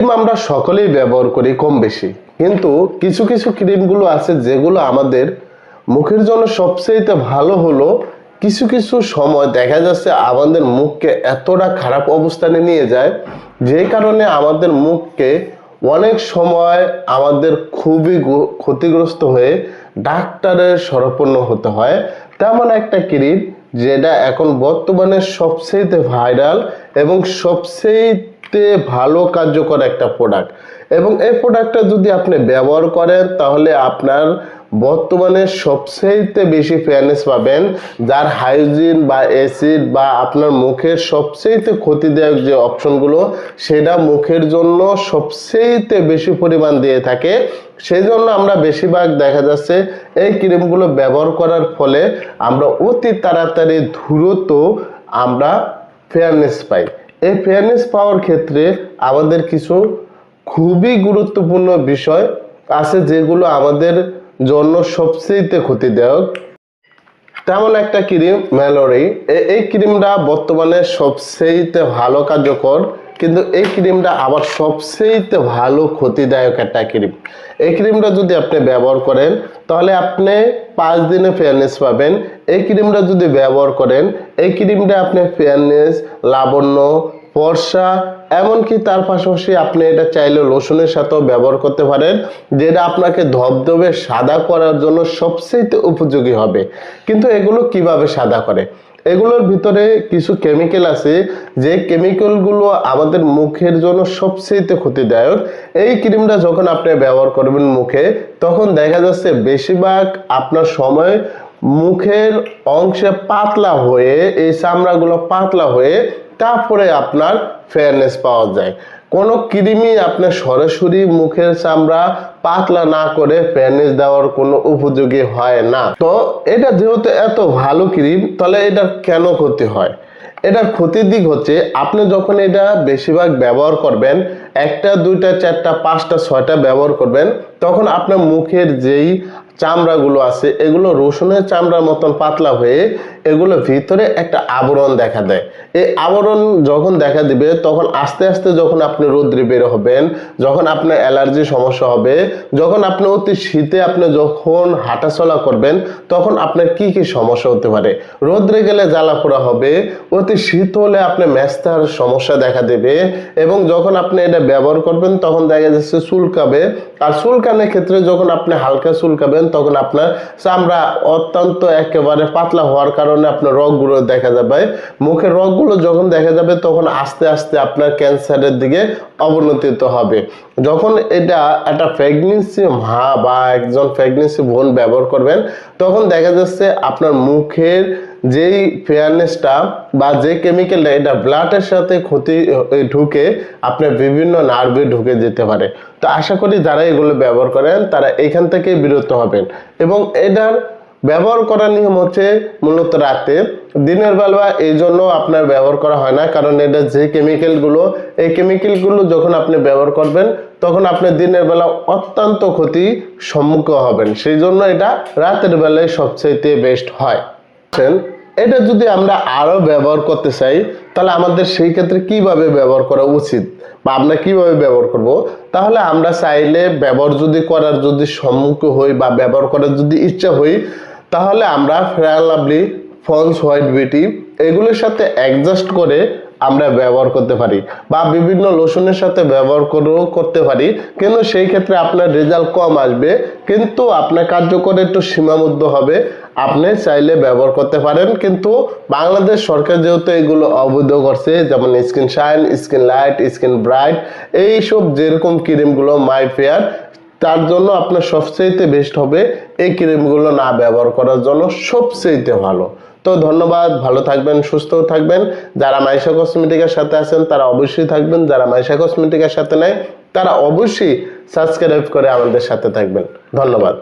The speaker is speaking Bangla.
ক্রিম আমরা সকলেই ব্যবহার করি কম বেশি। কিন্তু কিছু কিছু ক্রিমগুলো আছে যেগুলো আমাদের মুখের জন্য সবচেয়ে ভালো হলো। কিছু কিছু সময় দেখা যাচ্ছে আমাদের মুখকে এতটা খারাপ অবস্থানে নিয়ে যায়, যে কারণে আমাদের মুখকে অনেক সময় আমাদের খুবই ক্ষতিগ্রস্ত হয়ে ডাক্তারের শরণাপন্ন হতে হয়। তেমন একটা ক্রিম যেটা এখন বর্তমানে সবচেয়ে ভাইরাল এবং সবচেয়ে ভালো কার্যকর একটা প্রোডাক্ট এবং এই প্রোডাক্টটা যদি আপনি ব্যবহার করেন, তাহলে আপনার বর্তমানে সবচেয়ে বেশি ফেয়ারনেস পাবেন, যার হাইজিন বা অ্যাসিড বা আপনার মুখের সবচেয়ে ক্ষতিদায়ক যে অপশনগুলো সেটা মুখের জন্য সবচেয়ে বেশি পরিমাণ দিয়ে থাকে। সেই জন্য আমরা বেশিরভাগ দেখা যাচ্ছে এই ক্রিমগুলো ব্যবহার করার ফলে আমরা অতি তাড়াতাড়ি দ্রুত আমরা ফেয়ারনেস পাই। এই ফেয়ারনেস পাওয়ার ক্ষেত্রে আমাদের কিছু খুবই গুরুত্বপূর্ণ বিষয় আছে যেগুলো আমাদের জন্য সবচেয়ে ক্ষতিদায়ক। তেমন একটা ক্রিম, ম্যালোরি এই ক্রিমটা বর্তমানে সবচেয়েতে ভালো কার্যকর কিন্তু এই ক্রিমটা আবার সবচেয়ে ভালো ক্ষতিদায়ক একটা ক্রিম। এই ক্রিমটা যদি আপনি ব্যবহার করেন, তাহলে আপনি পাঁচ দিনে ফেয়ারনেস পাবেন। এই ক্রিমটা যদি ব্যবহার করেন, এই ক্রিমটা আপনি ফেয়ারনেস লাবণ্য, ফর্সা, এমনকি তার পাশাপাশি আপনি এটা চাইলে লোশনের সাথেও ব্যবহার করতে পারেন, যেটা আপনাকে ধবধবে সাদা করার জন্য সবচেয়ে উপযোগী হবে। কিন্তু এগুলো কীভাবে সাদা করে? এগুলোর ভিতরে কিছু কেমিক্যাল আছে, যে কেমিক্যালগুলো আমাদের মুখের জন্য সবচেয়ে ক্ষতিদায়ক। এই ক্রিমটা যখন আপনি ব্যবহার করবেন মুখে, তখন দেখা যাচ্ছে বেশিরভাগ আপনার সময় মুখের অংশে পাতলা হয়ে, এই চামড়াগুলো পাতলা হয়ে তারপরে আপনার ফেয়ারনেস পাওয়া যায়। কোনো ক্রিমই আপনার সরাসরি মুখের চামড়া পাতলা না করে প্যানেজ দেওয়ার কোনো উপযোগী হয় না। তো এটা যেহেতু এত ভালো ক্রিম, তাহলে এটা কেন ক্ষতি হয়? এটার ক্ষতির দিক হচ্ছে, আপনি যখন এটা বেশিরভাগ ব্যবহার করবেন একটা, দুইটা, চারটা, পাঁচটা, ছয়টা ব্যবহার করবেন, তখন আপনার মুখের যেই চামড়াগুলো আছে, এগুলো রসুনের চামড়ার মতন পাতলা হয়ে এগুলো ভিতরে একটা আবরণ দেখা দেয়। এই আবরণ যখন দেখা দিবে, তখন আস্তে আস্তে যখন আপনি রোদ্রে বের হবেন, যখন আপনার অ্যালার্জি সমস্যা হবে, যখন আপনি অতি শীতে আপনি যখন হাঁটাচলা করবেন, তখন আপনার কি কি সমস্যা হতে পারে? রোদ্রে গেলে জ্বালা পোড়া হবে, অতি শীত হলে আপনার ম্যাস্তার সমস্যা দেখা দেবে, এবং যখন আপনি এটা ব্যবহার করবেন, তখন দেখা যাচ্ছে চুলকাবে। আর চুলকানোর ক্ষেত্রে যখন আপনি হালকা চুলকাবেন, তখন আপনার চামড়া অত্যন্ত একেবারে পাতলা হওয়ার কারণে আপনার রগগুলো দেখা যাবে। মুখের রগগুলো যখন দেখা যাবে, তখন আস্তে আস্তে আপনার ক্যান্সারের দিকে অবনতিত হবে। যখন এটা একটা প্রেগনেন্সি মা বা একজন প্রেগনেন্সি বোন ব্যবহার করবেন, তখন দেখা যাচ্ছে আপনার মুখের যেই ফেয়ারনেসটা বা যে কেমিক্যালটা এটা ব্লাডের সাথে ক্ষতি ঢুকে আপনার বিভিন্ন নার্ভে ঢুকে যেতে পারে। তো আশা করি যারা এগুলো ব্যবহার করেন, তারা এখান থেকে বিরত হবেন। এবং এটার ব্যবহার করার নিয়ম হচ্ছে মূলত রাতে। দিনের বেলা এই জন্য আপনার ব্যবহার করা হয় না, কারণ এটা যে কেমিক্যালগুলো এই কেমিক্যালগুলো যখন আপনি ব্যবহার করবেন, তখন আপনি দিনের বেলা অত্যন্ত ক্ষতি সম্মুখ হবেন। সেই জন্য এটা রাতের বেলায় সবচেয়ে বেস্ট হয়। এটা যদি আমরা আরও ব্যবহার করতে চাই, তাহলে আমাদের সেই ক্ষেত্রে কীভাবে ব্যবহার করা উচিত বা আমরা কীভাবে ব্যবহার করব? তাহলে আমরা চাইলে ব্যবহার যদি করার যদি সম্মুখ হই বা ব্যবহার করার যদি ইচ্ছা হই, তাহলে আমরা fair lovely Pond's white beauty এগুলোর সাথে অ্যাডজাস্ট করে আমরা ব্যবহার করতে পারি বা বিভিন্ন লোশনের সাথে ব্যবহার করেও করতে পারি। কিন্তু সেই ক্ষেত্রে আপনার রেজাল্ট কম আসবে, কিন্তু আপনার কার্যকর একটু সীমাবদ্ধ হবে। আপনি চাইলে ব্যবহার করতে পারেন, কিন্তু বাংলাদেশ সরকার যেহেতু এগুলো অবৈধ করছে, যেমন skin shine skin light skin bright এইসব যেরকম ক্রিমগুলো মাই ফেয়ার তার জন্য আপনার সবচেয়ে বেস্ট হবে এই ক্রিমগুলো না ব্যবহার করার জন্য সবচেয়ে ভালো। তো ধন্যবাদ, ভালো থাকবেন, সুস্থ থাকবেন। যারা মাইশা কসমেটিকের সাথে আছেন, তারা অবশ্যই থাকবেন। যারা মাইশা কসমেটিকের সাথে নেয় তারা অবশ্যই সাবস্ক্রাইব করে আমাদের সাথে থাকবেন। ধন্যবাদ।